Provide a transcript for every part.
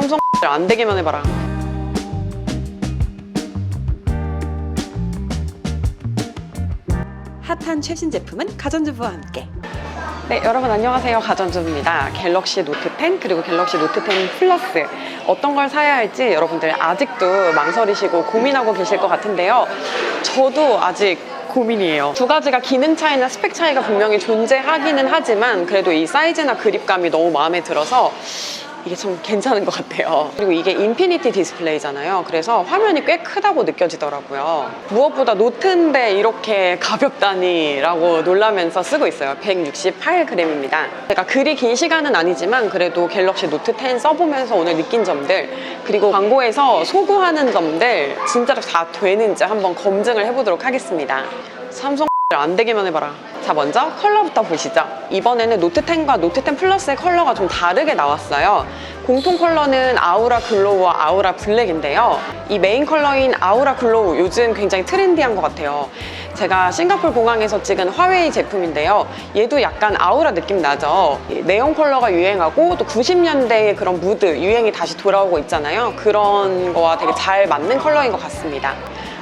삼성 안 되기만 해봐라. 핫한 최신 제품은 가전주부와 함께 네, 여러분 안녕하세요. 가전주부입니다. 갤럭시 노트 10 그리고 갤럭시 노트 10 플러스 어떤 걸 사야 할지 여러분들 아직도 망설이시고 고민하고 계실 것 같은데요. 저도 아직 고민이에요. 두 가지가 기능 차이나 스펙 차이가 분명히 존재하기는 하지만 그래도 이 사이즈나 그립감이 너무 마음에 들어서 이게 참 괜찮은 것 같아요. 그리고 이게 인피니티 디스플레이잖아요. 그래서 화면이 꽤 크다고 느껴지더라고요. 무엇보다 노트인데 이렇게 가볍다니 라고 놀라면서 쓰고 있어요. 168g입니다. 제가 그리 긴 시간은 아니지만 그래도 갤럭시 노트 10 써보면서 오늘 느낀 점들 그리고 광고에서 소구하는 점들 진짜로 다 되는지 한번 검증을 해보도록 하겠습니다. 삼성 안 되기만 해봐라. 자, 먼저 컬러부터 보시죠. 이번에는 노트 10과 노트 10 플러스의 컬러가 좀 다르게 나왔어요. 공통 컬러는 아우라 글로우와 아우라 블랙인데요. 이 메인 컬러인 아우라 글로우 요즘 굉장히 트렌디한 것 같아요. 제가 싱가폴 공항에서 찍은 화웨이 제품인데요. 얘도 약간 아우라 느낌 나죠. 이 네온 컬러가 유행하고 또 90년대의 그런 무드, 유행이 다시 돌아오고 있잖아요. 그런 거와 되게 잘 맞는 컬러인 것 같습니다.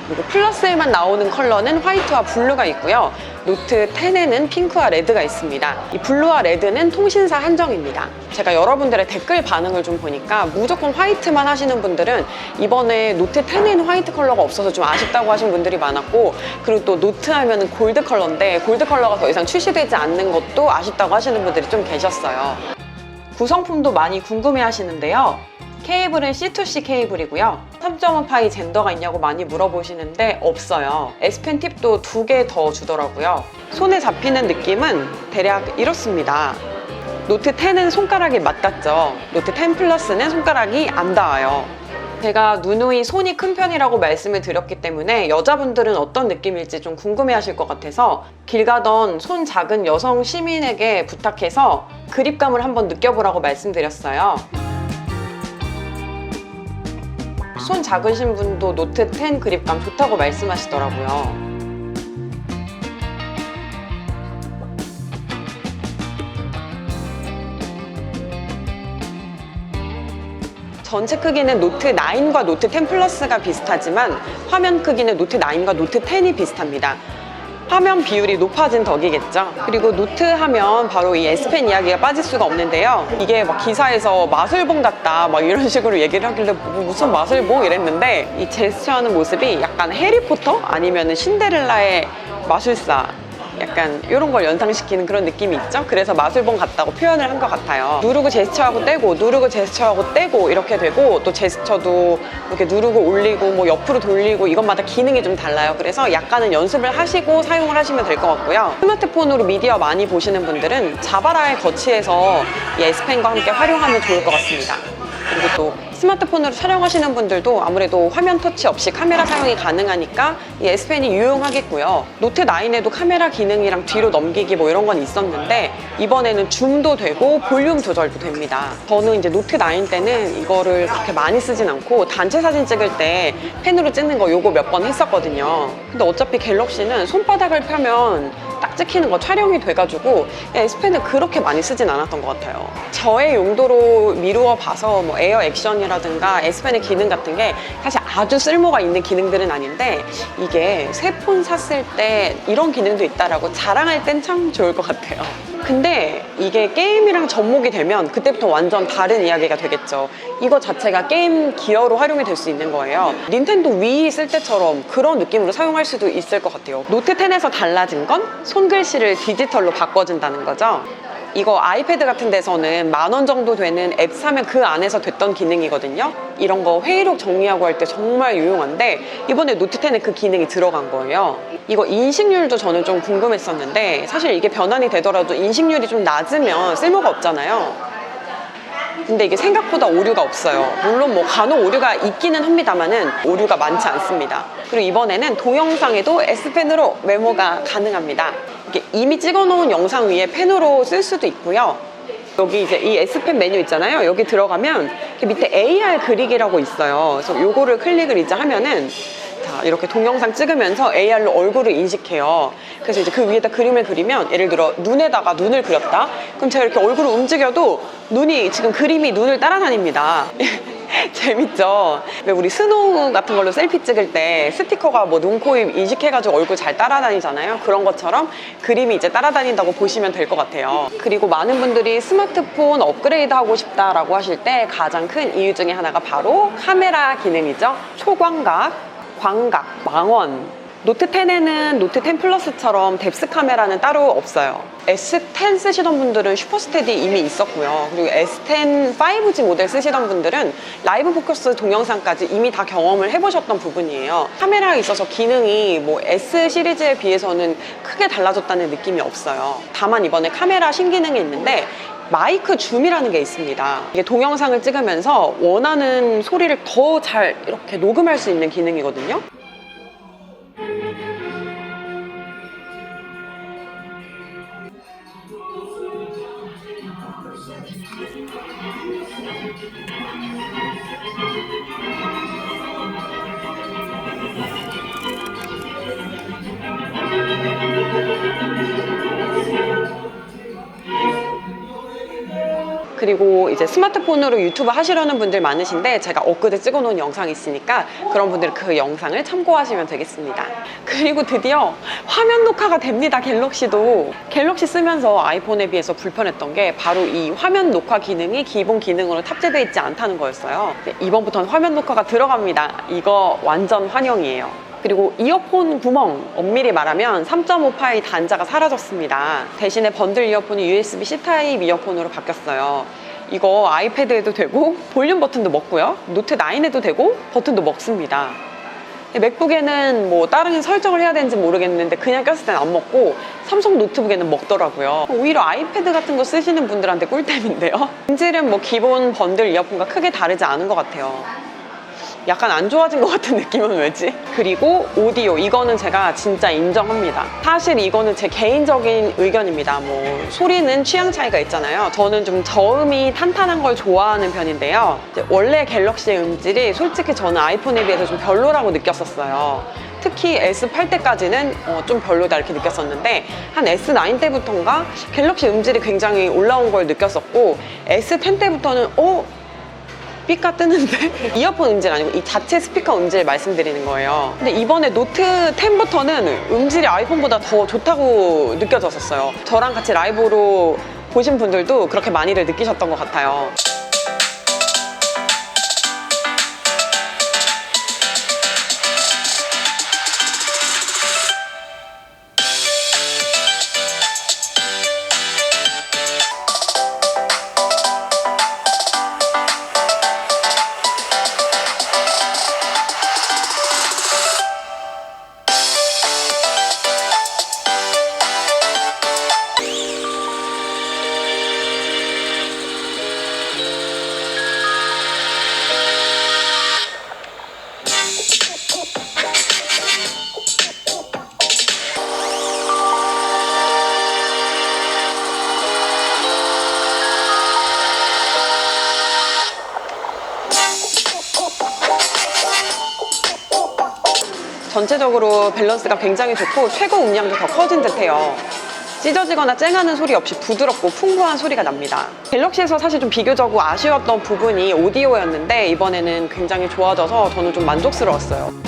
그리고 플러스에만 나오는 컬러는 화이트와 블루가 있고요. 노트 10에는 핑크와 레드가 있습니다. 이 블루와 레드는 통신사 한정입니다. 제가 여러분들의 댓글 반응을 좀 보니까 무조건 화이트만 하시는 분들은 이번에 노트 10에는 화이트 컬러가 없어서 좀 아쉽다고 하신 분들이 많았고 그리고 또 노트 하면은 골드 컬러인데 골드 컬러가 더 이상 출시되지 않는 것도 아쉽다고 하시는 분들이 좀 계셨어요. 구성품도 많이 궁금해 하시는데요. 케이블은 C2C 케이블이고요. 3.5 파이 젠더가 있냐고 많이 물어보시는데 없어요. S펜 팁도 두 개 더 주더라고요. 손에 잡히는 느낌은 대략 이렇습니다. 노트 10은 손가락이 맞닿죠. 노트 10 플러스는 손가락이 안 닿아요. 제가 누누이 손이 큰 편이라고 말씀을 드렸기 때문에 여자분들은 어떤 느낌일지 좀 궁금해 하실 것 같아서 길 가던 손 작은 여성 시민에게 부탁해서 그립감을 한번 느껴보라고 말씀드렸어요. 손 작으신 분도 노트 10 그립감 좋다고 말씀하시더라고요. 전체 크기는 노트 9과 노트 10 플러스가 비슷하지만 화면 크기는 노트 9과 노트 10이 비슷합니다. 화면 비율이 높아진 덕이겠죠. 그리고 노트 하면 바로 이 S펜 이야기가 빠질 수가 없는데요. 이게 막 기사에서 마술봉 같다 막 이런 식으로 얘기를 하길래 뭐 무슨 마술봉 이랬는데 이 제스처하는 모습이 약간 해리포터 아니면 신데렐라의 마술사 약간 이런 걸 연상시키는 그런 느낌이 있죠? 그래서 마술봉 같다고 표현을 한 것 같아요. 누르고 제스처하고 떼고, 누르고 제스처하고 떼고 이렇게 되고 또 제스처도 이렇게 누르고 올리고 뭐 옆으로 돌리고 이것마다 기능이 좀 달라요. 그래서 약간은 연습을 하시고 사용을 하시면 될 것 같고요. 스마트폰으로 미디어 많이 보시는 분들은 자바라에 거치해서 이 S펜과 함께 활용하면 좋을 것 같습니다. 그리고 또 스마트폰으로 촬영하시는 분들도 아무래도 화면 터치 없이 카메라 사용이 가능하니까 이 S펜이 유용하겠고요. 노트 9에도 카메라 기능이랑 뒤로 넘기기 뭐 이런 건 있었는데 이번에는 줌도 되고 볼륨 조절도 됩니다. 저는 이제 노트 9 때는 이거를 그렇게 많이 쓰진 않고 단체 사진 찍을 때 펜으로 찍는 거 요거 몇 번 했었거든요. 근데 어차피 갤럭시는 손바닥을 펴면 딱 찍히는 거 촬영이 돼가지고 S펜을 그렇게 많이 쓰진 않았던 것 같아요. 저의 용도로 미루어 봐서 뭐 에어 액션이라든가 S펜의 기능 같은 게 사실 아주 쓸모가 있는 기능들은 아닌데 이게 새 폰 샀을 때 이런 기능도 있다라고 자랑할 땐 참 좋을 것 같아요. 근데 이게 게임이랑 접목이 되면 그때부터 완전 다른 이야기가 되겠죠. 이거 자체가 게임 기어로 활용이 될 수 있는 거예요. 닌텐도 위 쓸 때처럼 그런 느낌으로 사용할 수도 있을 것 같아요. 노트 10에서 달라진 건 손글씨를 디지털로 바꿔준다는 거죠. 이거 아이패드 같은 데서는 만 원 정도 되는 앱 사면 그 안에서 됐던 기능이거든요. 이런 거 회의록 정리하고 할 때 정말 유용한데 이번에 노트 10에 그 기능이 들어간 거예요. 이거 인식률도 저는 좀 궁금했었는데 사실 이게 변환이 되더라도 인식률이 좀 낮으면 쓸모가 없잖아요. 근데 이게 생각보다 오류가 없어요. 물론 뭐 간혹 오류가 있기는 합니다만은 오류가 많지 않습니다. 그리고 이번에는 동영상에도 S펜으로 메모가 가능합니다. 이게 이미 찍어놓은 영상 위에 펜으로 쓸 수도 있고요. 여기 이제 이 S펜 메뉴 있잖아요. 여기 들어가면 밑에 AR 그리기라고 있어요. 그래서 요거를 클릭을 이제 하면은 자, 이렇게 동영상 찍으면서 AR로 얼굴을 인식해요. 그래서 이제 그 위에다 그림을 그리면 예를 들어 눈에다가 눈을 그렸다? 그럼 제가 이렇게 얼굴을 움직여도 눈이 지금 그림이 눈을 따라다닙니다. 재밌죠? 왜 우리 스노우 같은 걸로 셀피 찍을 때 스티커가 뭐 눈, 코, 입 인식해가지고 얼굴 잘 따라다니잖아요. 그런 것처럼 그림이 이제 따라다닌다고 보시면 될 것 같아요. 그리고 많은 분들이 스마트폰 업그레이드 하고 싶다라고 하실 때 가장 큰 이유 중에 하나가 바로 카메라 기능이죠. 초광각, 광각, 망원. 노트 10에는 노트 10 플러스처럼 뎁스 카메라는 따로 없어요. S10 쓰시던 분들은 슈퍼스테디 이미 있었고요. 그리고 S10 5G 모델 쓰시던 분들은 라이브 포커스 동영상까지 이미 다 경험을 해보셨던 부분이에요. 카메라에 있어서 기능이 뭐 S 시리즈에 비해서는 크게 달라졌다는 느낌이 없어요. 다만 이번에 카메라 신기능이 있는데 마이크 줌이라는 게 있습니다. 이게 동영상을 찍으면서 원하는 소리를 더 잘 이렇게 녹음할 수 있는 기능이거든요. Thank you. 그리고 이제 스마트폰으로 유튜브 하시려는 분들 많으신데 제가 엊그제 찍어놓은 영상이 있으니까 그런 분들은 그 영상을 참고하시면 되겠습니다. 그리고 드디어 화면 녹화가 됩니다. 갤럭시도. 갤럭시 쓰면서 아이폰에 비해서 불편했던 게 바로 이 화면 녹화 기능이 기본 기능으로 탑재되어 있지 않다는 거였어요. 네, 이번부터는 화면 녹화가 들어갑니다. 이거 완전 환영이에요. 그리고 이어폰 구멍 엄밀히 말하면 3.5파이 단자가 사라졌습니다. 대신에 번들 이어폰이 USB-C 타입 이어폰으로 바뀌었어요. 이거 아이패드에도 되고 볼륨 버튼도 먹고요. 노트 9에도 되고 버튼도 먹습니다. 맥북에는 뭐 다른 설정을 해야 되는지 모르겠는데 그냥 꼈을 땐 안 먹고 삼성 노트북에는 먹더라고요. 오히려 아이패드 같은 거 쓰시는 분들한테 꿀템인데요. 음질은 뭐 기본 번들 이어폰과 크게 다르지 않은 것 같아요. 약간 안 좋아진 것 같은 느낌은 왜지? 그리고 오디오 이거는 제가 진짜 인정합니다. 사실 이거는 제 개인적인 의견입니다. 뭐 소리는 취향 차이가 있잖아요. 저는 좀 저음이 탄탄한 걸 좋아하는 편인데요. 원래 갤럭시의 음질이 솔직히 저는 아이폰에 비해서 좀 별로라고 느꼈었어요. 특히 S8 때까지는 어, 좀 별로다 이렇게 느꼈었는데 한 S9 때부터인가 갤럭시 음질이 굉장히 올라온 걸 느꼈었고 S10 때부터는 어 삐까 뜨는데? 이어폰 음질 아니고 이 자체 스피커 음질 말씀드리는 거예요. 근데 이번에 노트 10부터는 음질이 아이폰보다 더 좋다고 느껴졌었어요. 저랑 같이 라이브로 보신 분들도 그렇게 많이들 느끼셨던 것 같아요 전체적으로 밸런스가 굉장히 좋고 최고 음량도 더 커진 듯해요. 찢어지거나 쨍하는 소리 없이 부드럽고 풍부한 소리가 납니다. 갤럭시에서 사실 좀 비교적으로 아쉬웠던 부분이 오디오였는데 이번에는 굉장히 좋아져서 저는 좀 만족스러웠어요.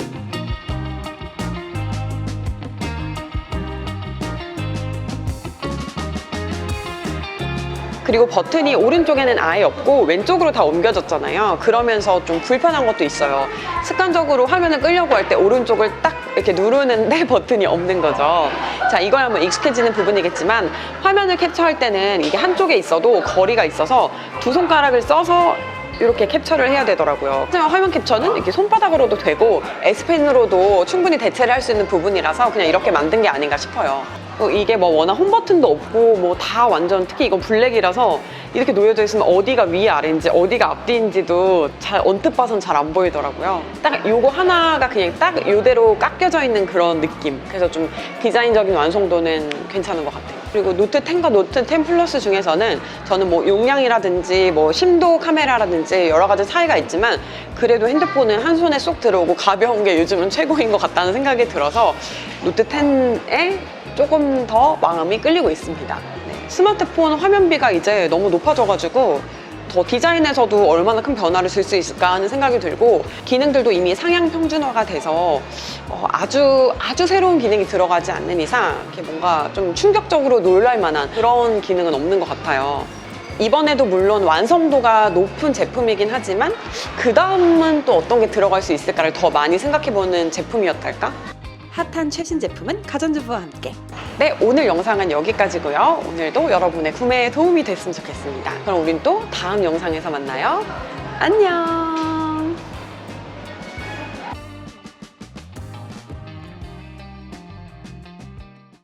그리고 버튼이 오른쪽에는 아예 없고 왼쪽으로 다 옮겨졌잖아요. 그러면서 좀 불편한 것도 있어요. 습관적으로 화면을 끄려고 할 때 오른쪽을 딱 이렇게 누르는데 버튼이 없는 거죠. 자, 이걸 한번 익숙해지는 부분이겠지만 화면을 캡처할 때는 이게 한쪽에 있어도 거리가 있어서 두 손가락을 써서 이렇게 캡처를 해야 되더라고요. 화면 캡처는 이렇게 손바닥으로도 되고 S펜으로도 충분히 대체를 할 수 있는 부분이라서 그냥 이렇게 만든 게 아닌가 싶어요. 어, 이게 뭐 워낙 홈 버튼도 없고 뭐 다 완전 특히 이건 블랙이라서 이렇게 놓여져 있으면 어디가 위 아래인지 어디가 앞뒤인지도 잘 언뜻 봐선 잘 안 보이더라고요. 딱 요거 하나가 그냥 딱 요대로 깎여져 있는 그런 느낌. 그래서 좀 디자인적인 완성도는 괜찮은 것 같아요. 그리고 노트 10과 노트 10 플러스 중에서는 저는 뭐 용량이라든지 뭐 심도 카메라라든지 여러 가지 차이가 있지만 그래도 핸드폰은 한 손에 쏙 들어오고 가벼운 게 요즘은 최고인 것 같다는 생각이 들어서 노트 10에 조금 더 마음이 끌리고 있습니다. 네. 스마트폰 화면비가 이제 너무 높아져가지고 더 디자인에서도 얼마나 큰 변화를 줄 수 있을까 하는 생각이 들고 기능들도 이미 상향 평준화가 돼서 어, 아주 아주 새로운 기능이 들어가지 않는 이상 이렇게 뭔가 좀 충격적으로 놀랄 만한 그런 기능은 없는 것 같아요. 이번에도 물론 완성도가 높은 제품이긴 하지만 그 다음은 또 어떤 게 들어갈 수 있을까를 더 많이 생각해보는 제품이었달까? 핫한 최신 제품은 가전주부와 함께. 네, 오늘 영상은 여기까지고요. 오늘도 여러분의 구매에 도움이 됐으면 좋겠습니다. 그럼 우린 또 다음 영상에서 만나요. 안녕!